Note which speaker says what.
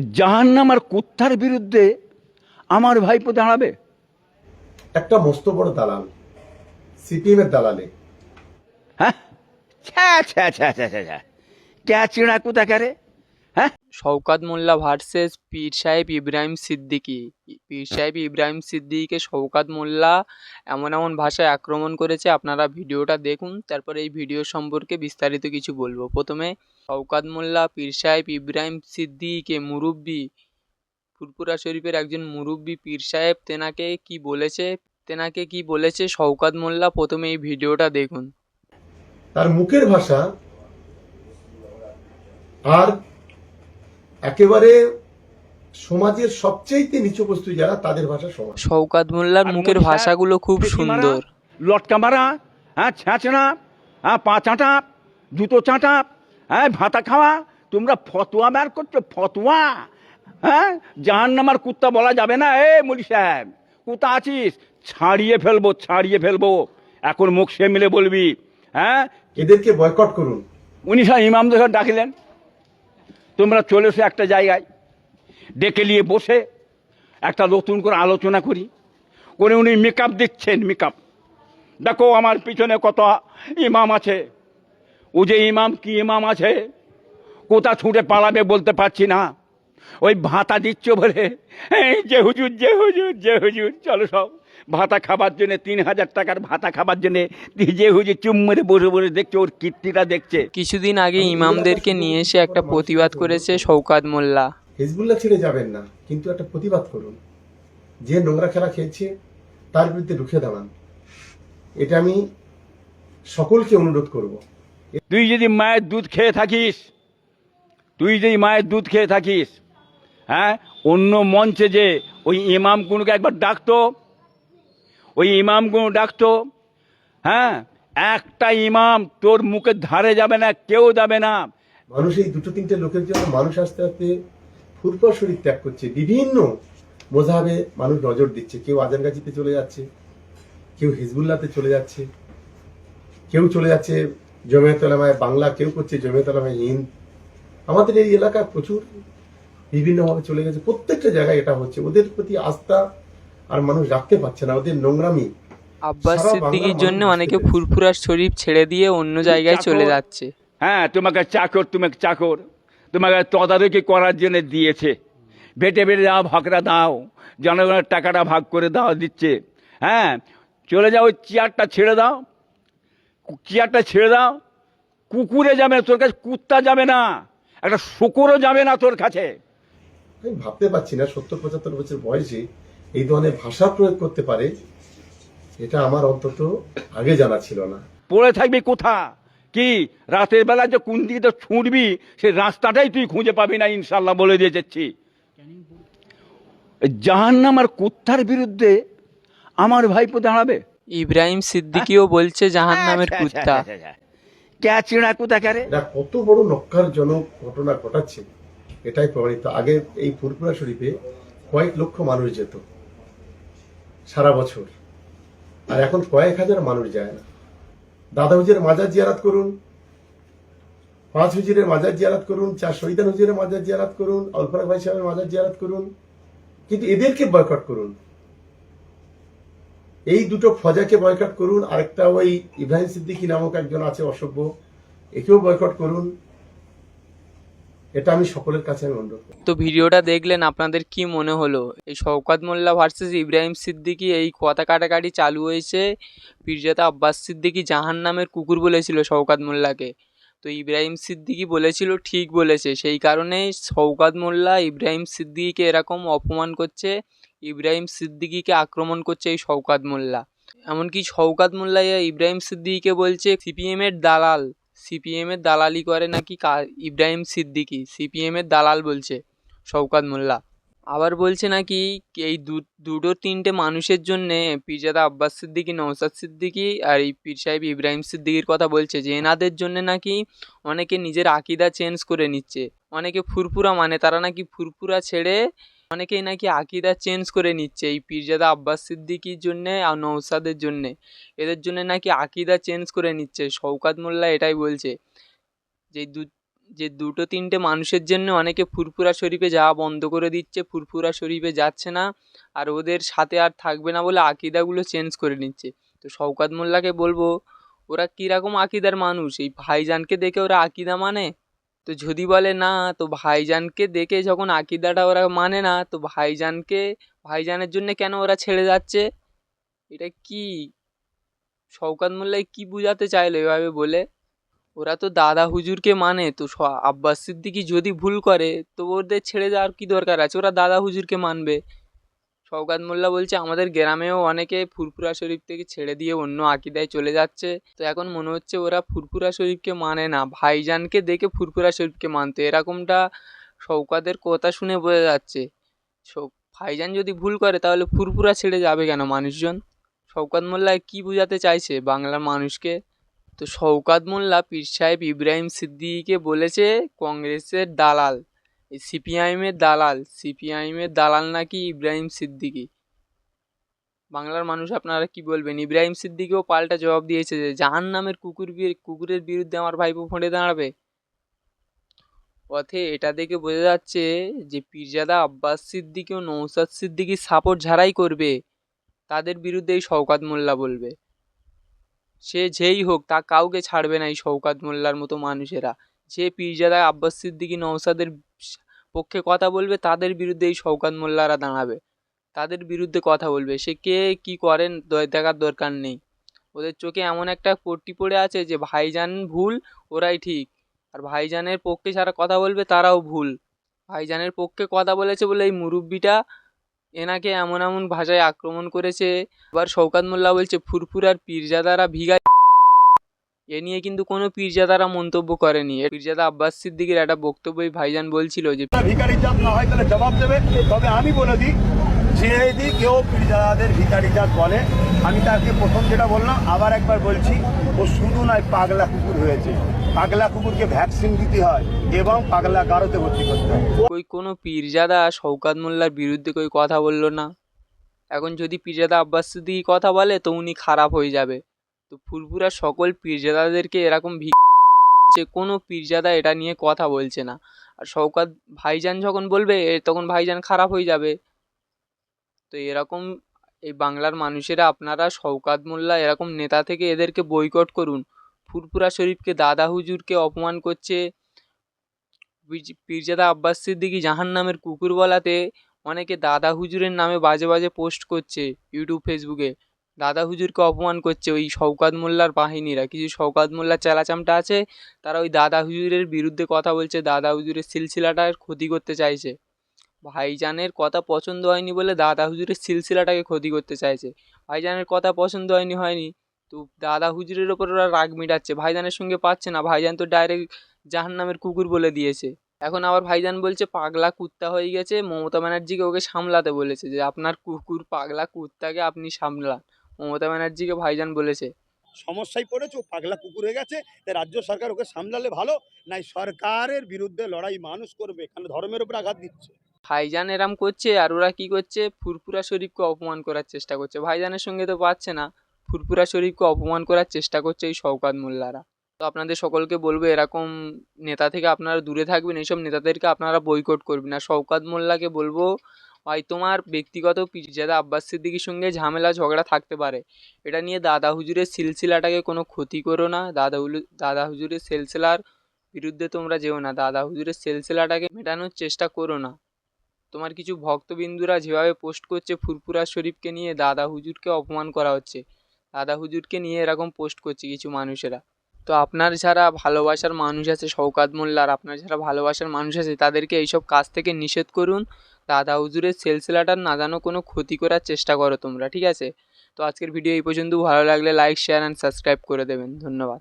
Speaker 1: জাহান্নাম আর কুত্তার বিরুদ্ধে আমার ভাইপো দাঁড়াবে।
Speaker 2: একটা মস্ত বড় দালাল সিপিএম এর দালালে।
Speaker 1: হ্যাঁ? ছ্যা ছ্যা ছ্যা ছ্যা ছ্যা ছ্যা। ক্যা চিড়া কোথাকারে হ্যাঁ
Speaker 3: শওকাত মোল্লা ভার্সেস পীর সাহেব ইব্রাহিম সিদ্দিকী। পীর সাহেব ইব্রাহিম সিদ্দিকীকে শওকাত মোল্লা এমন এমন ভাষায় আক্রমণ করেছে, আপনারা ভিডিওটা দেখুন, তারপর এই ভিডিও সম্পর্কে বিস্তারিত কিছু বলব। প্রথমে, শওকাত মোল্লা, পীর সাহেব ইব্রাহিম সিদ্দিকীকে মুরব্বী ফুরপুরা শরীফের একজন মুরব্বী পীর সাহেব, তেনাকে কি বলেছে? তেনাকে কি বলেছে? শওকাত মোল্লা, প্রথমে এই ভিডিওটা দেখুন।
Speaker 2: তার মুখের ভাষা আর একেবারে সমাজের সবচেয়ে নিচু বস্তু যারা তাদের ভাষা সমান।
Speaker 3: শওকাত মোল্লার মুখের ভাষাগুলো খুব সুন্দর।
Speaker 1: লটকা মারা হ্যাঁ ছ্যাঁচড়া হ্যাঁ পা চাঁটা জুতো চাঁটা হ্যাঁ ভাতা খাওয়া তোমরা ফতোয়া বের করছ ফতোয়া হ্যাঁ জাহান্নাম আর কুত্তা বলা যাবে না এ মুলি সাহেব কুত্তা আছিস? ছাড়িয়ে ফেলব ছাড়িয়ে ফেলব এখন মুখ সে মিলে বলবি হ্যাঁ।
Speaker 2: এদেরকে বয়কট করুন।
Speaker 1: উনি সব ইমামদের ডাকিলেন। তোমরা চলে এসো একটা জায়গায়, ডেকে নিয়ে বসে একটা নতুন করে আলোচনা করি। করে উনি মেকআপ দিচ্ছেন মেকআপ দেখো আমার পিছনে কত ইমাম আছে। ও যে ইমাম কি ইমাম আছে? কোথা ছুটে পালাবে বলতে পারছি না। ওই ভাতা দিচ্ছ বলে যে হুজুর যে হুজুর যে হুজুর, চলো সব। ভাতা খাবার জন্য তিন হাজার টাকার ভাতা খাবার জন্য যে হুজুর চুম মেরে বসে বসে দেখছে ওর কীর্তিটা দেখছে।
Speaker 3: কিছুদিন আগে ইমামদেরকে নিয়ে এসে একটা প্রতিবাদ করেছে শওকাত মোল্লা।
Speaker 2: হিজবুল্লাহ ছেড়ে যাবেন না কিন্তু একটা প্রতিবাদ করুন। যে নোংরা খেলা খেলছে তার বিরুদ্ধে রুখে দাঁড়ান। এটা আমি সকলকে অনুরোধ করব।
Speaker 1: তুই যদি মায়ের দুধ খেয়ে থাকিস তুই যদি মায়ের দুধ খেয়ে থাকিস হ্যাঁ অন্য মঞ্চে যে ওই ইমামগুলোকে একবার ডাকতো ওই ইমামগুলো ডাকতো হ্যাঁ একটা ইমাম তোর মুখের ধারে যাবে না, কেউ যাবে না।
Speaker 2: মানুষ এই দুটো তিনটে লোকের জন্য মানুষ আস্তে আস্তে ফুরফুরা শরীর ত্যাগ করছে। বিভিন্ন মোজাবে মানুষ নজর দিচ্ছে। কেউ আজানগাছিতে চলে যাচ্ছে, কেউ হিজবুল্লাতে চলে যাচ্ছে, কেউ চলে যাচ্ছে জমিয়তলামায় বাংলা, কেউ করছে জমিয়তলামায় হিন্দ। আমাদের এই এলাকায় প্রচুর বিভিন্নভাবে চলে গেছে। প্রত্যেকটা জায়গায় এটা হচ্ছে। ওদের প্রতি আস্থা আর মানুষ রাখতে পারছে না ওদের নোংরামি।
Speaker 3: আব্বাস সিদ্দিকির জন্য অনেকে
Speaker 2: বুঝতে
Speaker 3: ফুরফুরা শরীফ ছেড়ে দিয়ে অন্য জায়গায় চলে যাচ্ছে।
Speaker 1: হ্যাঁ তোমাকে চাকর তোমাকে চাকর। তোমাকে তদারকি করার জন্য দিয়েছে। বেটে বেটে দাও ভাগরা দাও। জনগণের টাকাটা ভাগ করে দাও দিচ্ছে। হ্যাঁ চলে যাও ওই চেয়ারটা ছেড়ে দাও। চেয়ারটা ছেড়ে দাও। কুকুরে যাবে না তোর কাছে কুত্তা যাবে না। একটা শুকুরও যাবে না তোর কাছে।
Speaker 2: আমি ভাবতে পারছি না সত্তর পঁচাত্তর বছর বয়সে এই ধরনের ভাষা প্রয়োগ করতে পারে এটা আমার অন্তত আগে জানা ছিল না।
Speaker 1: পড়ে থাকবি কোথা কি রাতের বেলা যে কোন দিকে তো ছুটবি সেই রাস্তাটাই তুই খুঁজে পাবি না ইনশাল্লাহ বলে দিয়ে যাচ্ছি জাহান্নাম আর কুত্তার বিরুদ্ধে আমার ভাইপো দাঁড়াবে?
Speaker 3: ইব্রাহিম সিদ্দিকিও বলছে জাহান নামের
Speaker 1: আচ্ছা,
Speaker 3: কুত্তা।
Speaker 1: আচ্ছা, আচ্ছা, আচ্ছা। ক্যা চিড়া কোথাকারে
Speaker 2: এটা কত বড় নক্কারজনক ঘটনা ঘটাচ্ছে এটাই প্রমাণিত। আগে এই ফুরপুরা শরীফে কয়েক লক্ষ মানুষ যেত। সারা বছর। আর এখন কয়েক হাজার মানুষ যায় না। দাদা হুজুরের মাজার জিয়ারাত করুন, পাঁচ হুজুরের মাজার জিয়ারাত করুন, চার শহীদান হুজুরের মাজার জিয়ারাত করুন আলফারাক ভাই সাহেবের মাজার জিয়ারাত করুন। কিন্তু এদেরকে বয়কট করুন। এই দুটো ফজাকে বয়কট করুন, আরেকটা ওই ইব্রাহিম সিদ্দিকী নামক একজন আছে অসভ্য, একেও বয়কট করুন। এটা আমি সকলের কাছে আমি অনুরোধ।
Speaker 3: তো ভিডিওটা দেখলেন, আপনাদের কি মনে হলো? এই শওকাত মোল্লা ভার্সেস ইব্রাহিম সিদ্দিকী এই কথা কাটাকাটি চালু হয়েছে। পীরজাদা আব্বাস সিদ্দিকী জাহান নামের কুকুর বলেছিল শওকাত মোল্লাকে। তো ইব্রাহিম সিদ্দিকী বলেছিল, ঠিক বলেছে। সেই কারণে শওকাত মোল্লা ইব্রাহিম সিদ্দিকীকে এরকম অপমান করছে, ইব্রাহিম সিদ্দিকীকে আক্রমণ করছে এই শওকাত মোল্লা। এমনকি শওকাত মোল্লা ইব্রাহিম সিদ্দিকীকে বলছে, সিপিএমের দালাল। সিপিএমের দালালি করে নাকি ইব্রাহিম সিদ্দিকী? সিপিএমের দালাল বলছে, শওকাত মোল্লা। আবার বলছে নাকি এই দুটো তিনটে মানুষের জন্যে পীরজাদা আব্বাস সিদ্দিকী নৌসাদ সিদ্দিকি আর এই পীর সাহেব ইব্রাহিম সিদ্দিকির কথা বলছে যে এনাদের জন্য নাকি অনেকে নিজের আকিদা চেঞ্জ করে নিচ্ছে। অনেকে ফুরফুরা মানে তারা নাকি ফুরফুরা ছেড়ে অনেকেই নাকি আকিদা চেঞ্জ করে নিচ্ছে এই পীরজাদা আব্বাস সিদ্দিকীর জন্যে আর নৌসাদের জন্যে। এদের জন্য নাকি আকিদা চেঞ্জ করে নিচ্ছে। শওকাত মোল্লা এটাই বলছে যে দু, যে দুটো তিনটে মানুষের জন্য অনেকে ফুরফুরা শরীফে যাওয়া বন্ধ করে দিচ্ছে, ফুরফুরা শরীফে যাচ্ছে না আর ওদের সাথে আর থাকবে না বলে আকিদাগুলো চেঞ্জ করে নিচ্ছে। তো শওকাত মোল্লাকে বলব, ওরা কীরকম আকিদার মানুষ? এই ভাইজানকে দেখে ওরা আকিদা মানে? তো যদি বলে, না, তো ভাইজানকে দেখে যখন আকিদাটা ওরা মানে না, তো ভাইজানকে, ভাইজানের জন্য কেন ওরা ছেড়ে যাচ্ছে? এটা কি? শওকাত মোল্লাই কি বুঝাতে চাইলো এভাবে বলে? ওরা তো দাদা হুজুরকে মানে তো আব্বাস সিদ্দিকি যদি ভুল করে, তো ওদের ছেড়ে যাওয়ার কি দরকার আছে? ওরা দাদা হুজুরকে মানবে। শওকাত মোল্লা বলছে, আমাদের গ্রামেও অনেকে ফুরফুরা শরীফ থেকে ছেড়ে দিয়ে অন্য আকিদায় চলে যাচ্ছে। তো এখন মনে হচ্ছে ওরা ফুরফুরা শরীফকে মানে না, ভাইজানকে দেখে ফুরফুরা শরীফকে মানতো। এরকমটা শওকাতের কথা শুনে বোঝা যাচ্ছে। ভাইজান যদি ভুল করে তাহলে ফুরফুরা ছেড়ে যাবে কেন মানুষজন? শওকাত মোল্লা কি বোঝাতে চাইছে বাংলার মানুষকে? তো শওকাত মোল্লা পীর সাহেব ইব্রাহিম সিদ্দিকে বলেছে, কংগ্রেসের দালাল। সিপিআইএমের দালাল। সিপিআইএমের দালাল নাকি ইব্রাহিম সিদ্দিকি? বাংলার মানুষ আপনারা কি বলবেন? ইব্রাহিম সিদ্দিকিও পাল্টা জবাব দিয়েছে যে জাহান নামের কুকুর কুকুরের বিরুদ্ধে আমার ভাইপো ফোঁটে দাঁড়াবে। পথে এটা দেখে বোঝা যাচ্ছে যে পীরজাদা আব্বাস সিদ্দিকি ও নৌসাদ সিদ্দিকি সাপোর্ট যারাই করবে, তাদের বিরুদ্ধে এই শওকাত মোল্লা বলবে। সে যেই হোক, তা কাউকে ছাড়বে না এই শওকাত মোল্লার মতো মানুষেরা। যে পীরজাদা আব্বাস সিদ্দিকি নৌসাদের পক্ষে কথা বলবে, তাদের বিরুদ্ধে এই শওকাত মোল্লারা দাঁড়াবে। তাদের বিরুদ্ধে কথা বলবে। সে কে কি করেন দেখার দরকার নেই। ওদের চোখে এমন একটা পট্টি পড়ে আছে যে, ভাইজান ভুল, ওরাই ঠিক। আর ভাইজানের পক্ষে যারা কথা বলবে, তারাও ভুল। ভাইজানের পক্ষে কথা বলেছে বলে এই মুরব্বিটা এনাকে এমন এমন ভাষায় আক্রমণ করেছে। এবার শওকাত মোল্লা বলছে, ফুরফুরার পীরজাদারা ভিগাই এ নিয়ে কিন্তু কোনো পীরজাদারা মন্তব্য করেনি। পীরজাদা আব্বাস সিদ্দিকের একটা বক্তব্যই ভাইজান বলছিল যে
Speaker 4: ভিখারি জাত না হয় তাহলে জবাব দেবে। তবে আমি বলে দিই যে যদি কেউ পীরজাদাদের ভিখারি জাত বলে। আমি তাকে প্রথম যেটা বললাম আবার একবার বলছি ও শুধু নয় পাগলা কুকুর হয়েছে। পাগলা কুকুরকে ভ্যাকসিন দিতে হয় এবং পাগলা গারোতে ভর্তি করতে হয়।
Speaker 3: কই কোনো পীরজাদা শওকাত মোল্লার বিরুদ্ধে কই কথা বলল না? এখন যদি পীরজাদা আব্বাস সিদ্দিকি কথা বলে তো উনি খারাপ হয়ে যাবে। তো ফুরফুরা সকল পীরজাদাদেরকে এরকম ভি যে কোনো পীরজাদা এটা নিয়ে কথা বলছে না। আর শওকাত ভাইজান যখন বলবে তখন ভাইজান খারাপ হয়ে যাবে। তো এরকম এই বাংলার মানুষেরা, আপনারা শওকাত মোল্লা এরকম নেতা থেকে এদেরকে বয়কট করুন। ফুরফুরা শরীফকে, দাদা হুজুরকে অপমান করছে। পীরজাদা আব্বাস সিদ্দিকি জাহান নামের বলাতে অনেকে দাদা হুজুরের নামে বাজে বাজে পোস্ট করছে ইউটিউব, ফেসবুকে। দাদা হুজুরকে অপমান করছে ওই শওকাত মোল্লার বাহিনীরা। কিছু শওকাত মোল্লার চেলাচামটা আছে? তারা ওই দাদা হুজুরের বিরুদ্ধে কথা বলছে, দাদা হুজুরের সিলসিলাটার ক্ষতি করতে চাইছে। ভাইজানের কথা পছন্দ হয়নি বলে দাদা হুজুরের সিলসিলাটাকে ক্ষতি করতে চাইছে। ভাইজানের কথা পছন্দ হয়নি হয়নি। তো দাদা হুজুরের ওপর ওরা রাগ মিটাচ্ছে, ভাইজানের সঙ্গে পাচ্ছে না। ভাইজান তো ডাইরেক্ট জাহান নামের কুকুর বলে দিয়েছে। এখন আবার ভাইজান বলছে, পাগলা কুত্তা হয়ে গেছে। মমতা ব্যানার্জিকে ওকে সামলাতে বলেছে যে, আপনার কুকুর পাগলা কুত্তাকে আপনি সামলান। মমতা ব্যানার্জিকে ভাইজান বলেছে।
Speaker 4: সমস্যায় পড়েছে ও পাগলা কুকুর হয়ে গেছে তাই রাজ্য সরকার ওকে সামলালে ভালো? নাই সরকারের বিরুদ্ধে লড়াই মানুষ করবে এখানে ধর্মের উপর আঘাত দিচ্ছে।
Speaker 3: ভাইজান এরাম করছে আর ওরা কি করছে? ফুরফুরা শরীফকে অপমান করার চেষ্টা করছে। ভাইজানের সঙ্গে তো পাচ্ছে না। ফুরফুরা শরীফকে অপমান করার চেষ্টা করছে এই শওকাত মোল্লারা। তো আপনাদের সকলকে বলব এরকম নেতা থেকে আপনারা দূরে থাকবেন এইসব নেতাদেরকে আপনারা বয়কট করবেন। আর শওকাত মোল্লাকে বলব ভাই তোমার ব্যক্তিগত পীরজাদা আব্বাস সিদ্দিকির সঙ্গে ঝামেলা, ঝগড়া থাকতে পারে। এটা নিয়ে দাদা হুজুরের সিলসিলাটাকে কোনো ক্ষতি করো না। দাদা দাদা হুজুরের সিলসিলার বিরুদ্ধে তোমরা যেও না। দাদা হুজুরের সিলসিলাটাকে মেটানোর চেষ্টা করো না। তোমার কিছু ভক্তবিন্দুরা যেভাবে পোস্ট করছে ফুরফুরা শরীফকে নিয়ে, দাদা হুজুরকে অপমান করা হচ্ছে। দাদা হুজুরকে নিয়ে এরকম পোস্ট করছে কিছু মানুষেরা। তো আপনার যারা ভালোবাসার মানুষ আছে, শওকাত মোল্লার আপনার যারা ভালোবাসার মানুষ আছে, তাদেরকে এইসব কাজ থেকে নিষেধ করুন। দাদা হুজুরের সেলসেলাটার না জানো কোনো ক্ষতি করার চেষ্টা করো তোমরা, ঠিক আছে? তো আজকের ভিডিও এই পর্যন্ত। ভালো লাগলে লাইক শেয়ার অ্যান্ড সাবস্ক্রাইব করে দেবেন। ধন্যবাদ।